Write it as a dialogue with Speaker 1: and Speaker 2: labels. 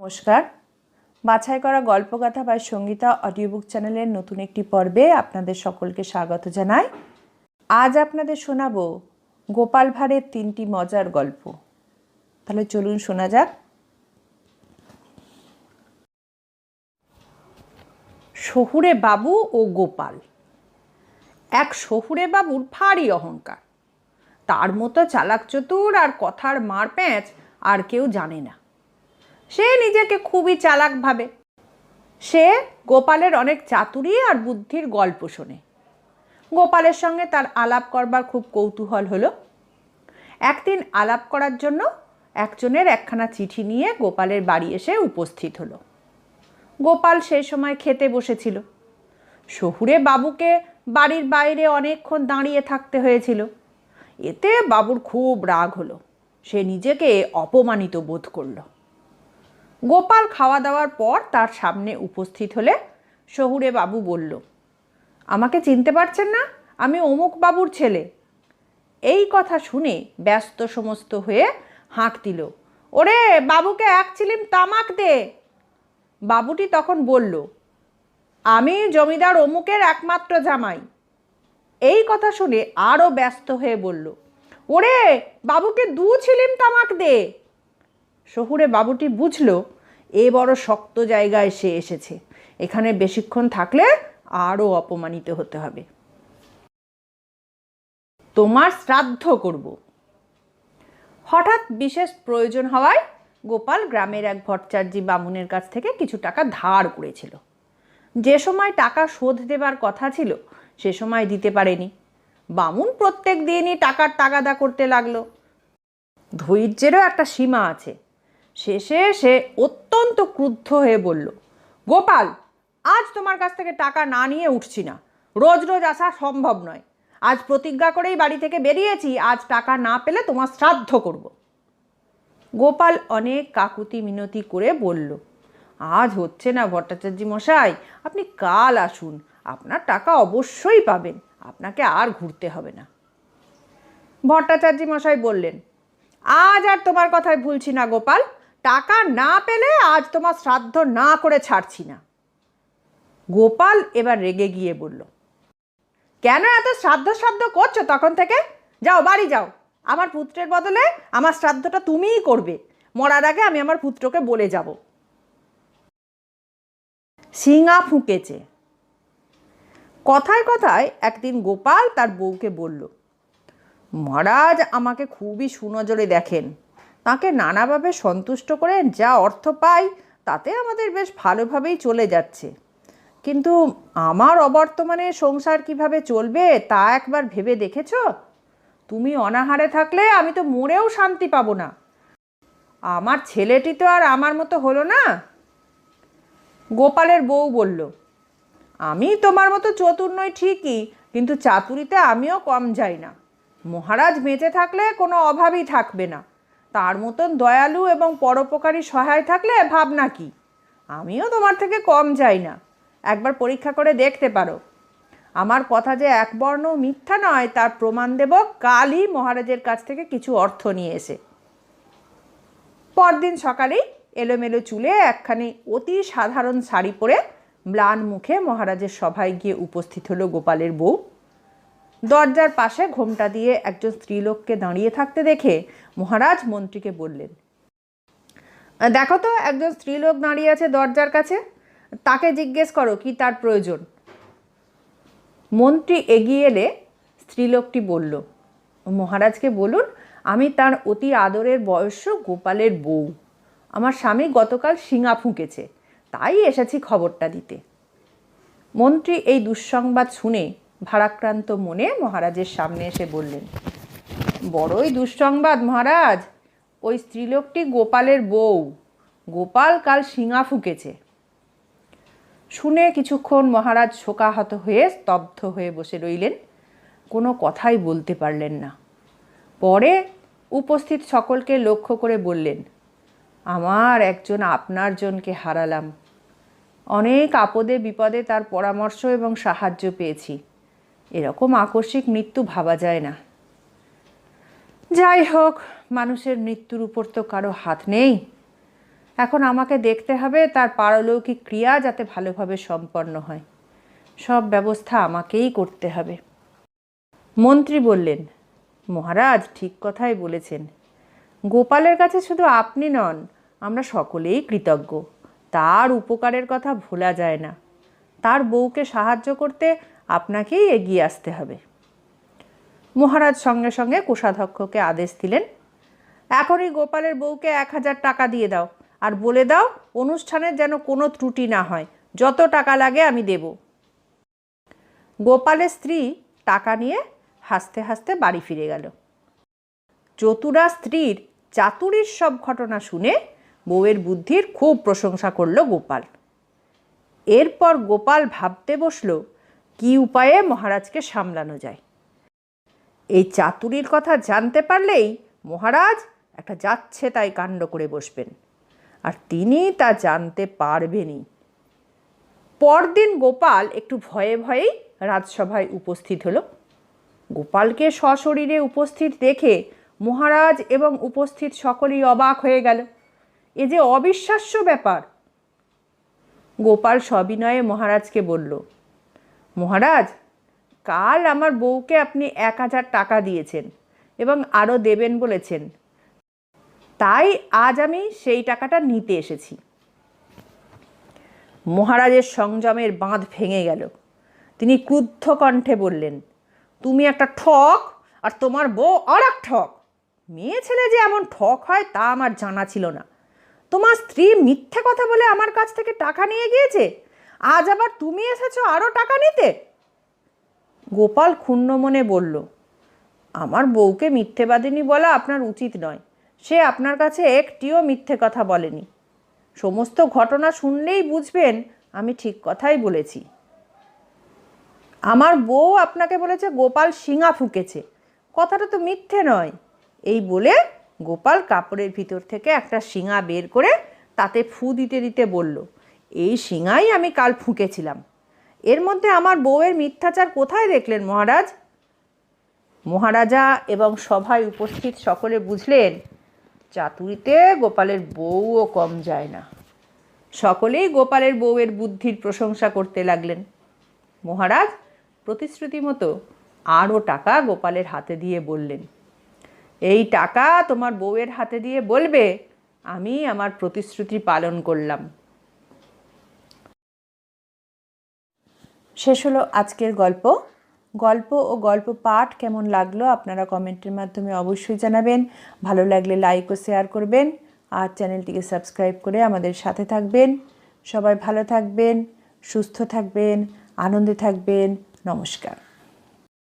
Speaker 1: নমস্কার। বাছাই করা গল্পগাথা বা সঙ্গীতা অডিও বুক চ্যানেলের নতুন একটি পর্বে আপনাদের সকলকে স্বাগত জানাই। আজ আপনাদের শোনাবো গোপাল ভাঁড়ের তিনটি মজার গল্প। তাহলে চলুন শোনা যাক। শহুরে বাবু ও গোপাল। এক শহুরে বাবুর ভারী অহংকার। তার মতো চালাক চতুর আর কথার মার প্যাঁচ আর কেউ জানে না। সে নিজেকে খুবই চালাক ভাবে। সে গোপালের অনেক চাতুরি আর বুদ্ধির গল্প শোনে। গোপালের সঙ্গে তার আলাপ করবার খুব কৌতূহল হলো। একদিন আলাপ করার জন্য একজনের একখানা চিঠি নিয়ে গোপালের বাড়ি এসে উপস্থিত হলো। গোপাল সেই সময় খেতে বসেছিল। শহুরে বাবুকে বাড়ির বাইরে অনেকক্ষণ দাঁড়িয়ে থাকতে হয়েছিল। এতে বাবুর খুব রাগ হলো। সে নিজেকে অপমানিত বোধ করল। গোপাল খাওয়া দাওয়ার পর তার সামনে উপস্থিত হলে শহুরে বাবু বলল, আমাকে চিনতে পারছেন না? আমি অমুক বাবুর ছেলে। এই কথা শুনে ব্যস্ত সমস্ত হয়ে হাঁক দিল, ওরে বাবুকে এক চিলিম তামাক দে। বাবুটি তখন বলল, আমি জমিদার অমুকের একমাত্র জামাই। এই কথা শুনে আরও ব্যস্ত হয়ে বলল, ওরে বাবুকে দু ছিলিম তামাক দে। শহুরে বাবুটি বুঝল এ বড় শক্ত জায়গায় সে এসেছে। এখানে বেশিক্ষণ থাকলে আরও অপমানিত হতে হবে। তোমার শ্রাদ্ধ করব। হঠাৎ বিশেষ প্রয়োজন হওয়ায় গোপাল গ্রামের এক ভট্টাচার্যী বামুনের কাছ থেকে কিছু টাকা ধার করেছিল। যে সময় টাকা শোধ দেবার কথা ছিল, সে সময় দিতে পারেনি। বামুন প্রত্যেক দিনই টাকার তাগাদা করতে লাগল। ধৈর্যেরও একটা সীমা আছে। শেষে সে অত্যন্ত ক্রুদ্ধ হয়ে বলল, গোপাল, আজ তোমার কাছ থেকে টাকা না নিয়ে উঠছি না। রোজ রোজ আসা সম্ভব নয়। আজ প্রতিজ্ঞা করেই বাড়ি থেকে বেরিয়েছি, আজ টাকা না পেলে তোমার শ্রাদ্ধ করব গোপাল অনেক কাকুতি মিনতি করে বলল, আজ হচ্ছে না ভট্টাচার্য মশাই, আপনি কাল আসুন। আপনার টাকা অবশ্যই পাবেন, আপনাকে আর ঘুরতে হবে না ভট্টাচার্য মশাই বললেন, আজ আর তোমার কথায় ভুলছি না গোপাল। টাকা না পেলে আজ তোমার শ্রাদ্ধ না করে ছাড়ছি না। গোপাল এবার রেগে গিয়ে বলল, কেন এত শ্রাদ্ধ শ্রাদ্ধ করছ তখন থেকে? যাও, বাড়ি যাও। আমার পুত্রের বদলে আমার শ্রাদ্ধটা তুমিই করবে। মরার আগে আমি আমার পুত্রকে বলে যাব। সিঙা ফুঁকেছে। কথায় কথায় একদিন গোপাল তার বউকে বলল, মহারাজ, আমাকে খুবই সুনজরে দেখেন। তাকে নানাভাবে সন্তুষ্ট করে যা অর্থ পাই, তাতে আমাদের বেশ ভালোভাবেই চলে যাচ্ছে। কিন্তু আমার অবর্তমানে সংসার কীভাবে চলবে, তা একবার ভেবে দেখেছ? তুমি অনাহারে থাকলে আমি তো মরেও শান্তি পাবো না। আমার ছেলেটি তো আর আমার মতো হলো না। গোপালের বউ বলল, আমি তোমার মতো চতুর নই ঠিকই, কিন্তু চাতুরিতে আমিও কম যাই না। মহারাজ বেঁচে থাকলে কোনো অভাবই থাকবে না। তার মতন দয়ালু এবং পরোপকারী সহায় থাকলে ভাবনা কি? আমিও তোমার থেকে কম যাই না। একবার পরীক্ষা করে দেখতে পারো। আমার কথা যে একবর্ণ মিথ্যা নয়, তার প্রমাণ দেব কালই মহারাজের কাছ থেকে কিছু অর্থ নিয়ে এসে। পরদিন সকালেই এলোমেলো চুলে একখানি অতি সাধারণ শাড়ি পরে ম্লান মুখে মহারাজের সভায় গিয়ে উপস্থিত হলো গোপালের বউ। দরজার পাশে ঘোমটা দিয়ে একজন স্ত্রীলোককে দাঁড়িয়ে থাকতে দেখে মহারাজ মন্ত্রীকে বললেন, দেখো তো, একজন স্ত্রীলোক দাঁড়িয়ে আছে দরজার কাছে। তাকে জিজ্ঞেস করো কি তার প্রয়োজন? মন্ত্রী এগিয়ে এলে স্ত্রীলোকটি বলল, মহারাজকে বলুন, আমি তার অতি আদরের বয়স্য গোপালের বউ। আমার স্বামী গতকাল শিঙা ফুঁকেছে, তাই এসেছি খবরটা দিতে। মন্ত্রী এই দুঃসংবাদ শুনে ভারাক্রান্ত মনে মহারাজের সামনে এসে বললেন, বড়ই দুঃসংবাদ মহারাজ, ওই স্ত্রীলোকটি গোপালের বউ। গোপাল কাল শিঙা ফুঁকেছে শুনে কিছুক্ষণ মহারাজ শোকাহত হয়ে স্তব্ধ হয়ে বসে রইলেন, কোনো কথাই বলতে পারলেন না। পরে উপস্থিত সকলকে লক্ষ্য করে বললেন, আমার একজন আপনার জনকে হারালাম। অনেক আপদে বিপদে তার পরামর্শ এবং সাহায্য পেয়েছি। এরকম আকস্মিক মৃত্যু ভাবা যায় না। যাই হোক মানুষের মৃত্যুর উপর তো কারও হাত নেই। এখন আমাকে দেখতে হবে তার পারলৌকিক ক্রিয়া যাতে ভালোভাবে সম্পন্ন হয়। সব ব্যবস্থা আমাকেই করতে হবে। মন্ত্রী বললেন, মহারাজ, ঠিক কথাই বলেছেন। গোপালের কাছে শুধু আপনি নন, আমরা সকলেই কৃতজ্ঞ। তার উপকারের কথা ভোলা যায় না। তার বউকে সাহায্য করতে আপনাকেই এগিয়ে আসতে হবে। মহারাজ সঙ্গে সঙ্গে কোষাধ্যক্ষকে আদেশ দিলেন, এখনই গোপালের বউকে এক হাজার টাকা দিয়ে দাও আর বলে দাও অনুষ্ঠানের যেন কোনো ত্রুটি না হয়। যত টাকা লাগে আমি দেব। গোপালের স্ত্রী টাকা নিয়ে হাসতে হাসতে বাড়ি ফিরে গেল। চতুরা স্ত্রীর চাতুরির সব ঘটনা শুনে বউয়ের বুদ্ধির খুব প্রশংসা করল গোপাল। এরপর গোপাল ভাবতে বসল কি উপায়ে মহারাজকে সামলানো যায়? এই চাতুরির কথা জানতে পারলেই মহারাজ একটা যাচ্ছে তাই কাণ্ড করে বসবেন। আর তিনি তা জানতে পারবেনই। পরদিন গোপাল একটু ভয়ে ভয়েই রাজসভায় উপস্থিত হলো। গোপালকে সশরীরে উপস্থিত দেখে মহারাজ এবং উপস্থিত সকলেই অবাক হয়ে গেল। এ যে অবিশ্বাস্য ব্যাপার! গোপাল সবিনয়ে মহারাজকে বলল মহারাজ, কাল আমার বউকে আপনি এক হাজার টাকা দিয়েছেন এবং আরও দেবেন বলেছেন। তাই আজ আমি সেই টাকাটা নিতে এসেছি। মহারাজের সংযমের বাঁধ ভেঙে গেল। তিনি ক্রুদ্ধ কণ্ঠে বললেন, তুমি একটা ঠক আর তোমার বউ আর এক ঠক। মেয়ে ছেলে যে এমন ঠক হয় তা আমার জানা ছিল না। তোমার স্ত্রী মিথ্যে কথা বলে আমার কাছ থেকে টাকা নিয়ে গিয়েছে? আজ আবার তুমি এসেছ আরও টাকা নিতে? গোপাল ক্ষুণ্ণ মনে বলল, আমার বউকে মিথ্যেবাদিনী বলা আপনার উচিত নয়। সে আপনার কাছে একটিও মিথ্যে কথা বলেনি। সমস্ত ঘটনা শুনলেই বুঝবেন আমি ঠিক কথাই বলেছি। আমার বউ আপনাকে বলেছে গোপাল শিঙা ফুকেছে। কথাটা তো মিথ্যে নয়। এই বলে গোপাল কাপড়ের ভিতর থেকে একটা শিঙা বের করে তাতে ফু দিতে দিতে বলল এই শিঙাই আমি কাল ফুঁকেছিলাম। এর মধ্যে আমার বউয়ের মিথ্যাচার কোথায় দেখলেন মহারাজ? মহারাজা এবং সভায় উপস্থিত সকলে বুঝলেন, চাতুরিতে গোপালের বউও কম যায় না। সকলেই গোপালের বউয়ের বুদ্ধির প্রশংসা করতে লাগলেন। মহারাজ, প্রতিশ্রুতি মতো আরও টাকা গোপালের হাতে দিয়ে বললেন, এই টাকা তোমার বউয়ের হাতে দিয়ে বলবে, আমি আমার প্রতিশ্রুতি পালন করলাম। শেষ হলো আজকের গল্প। গল্প ও গল্প পাঠ কেমন লাগল আপনারা কমেন্টের মাধ্যমে অবশ্যই জানাবেন। ভালো লাগলে লাইক ও শেয়ার করবেন আর চ্যানেলটিকে সাবস্ক্রাইব করে আমাদের সাথে থাকবেন। সবাই ভালো থাকবেন, সুস্থ থাকবেন, আনন্দে থাকবেন। নমস্কার।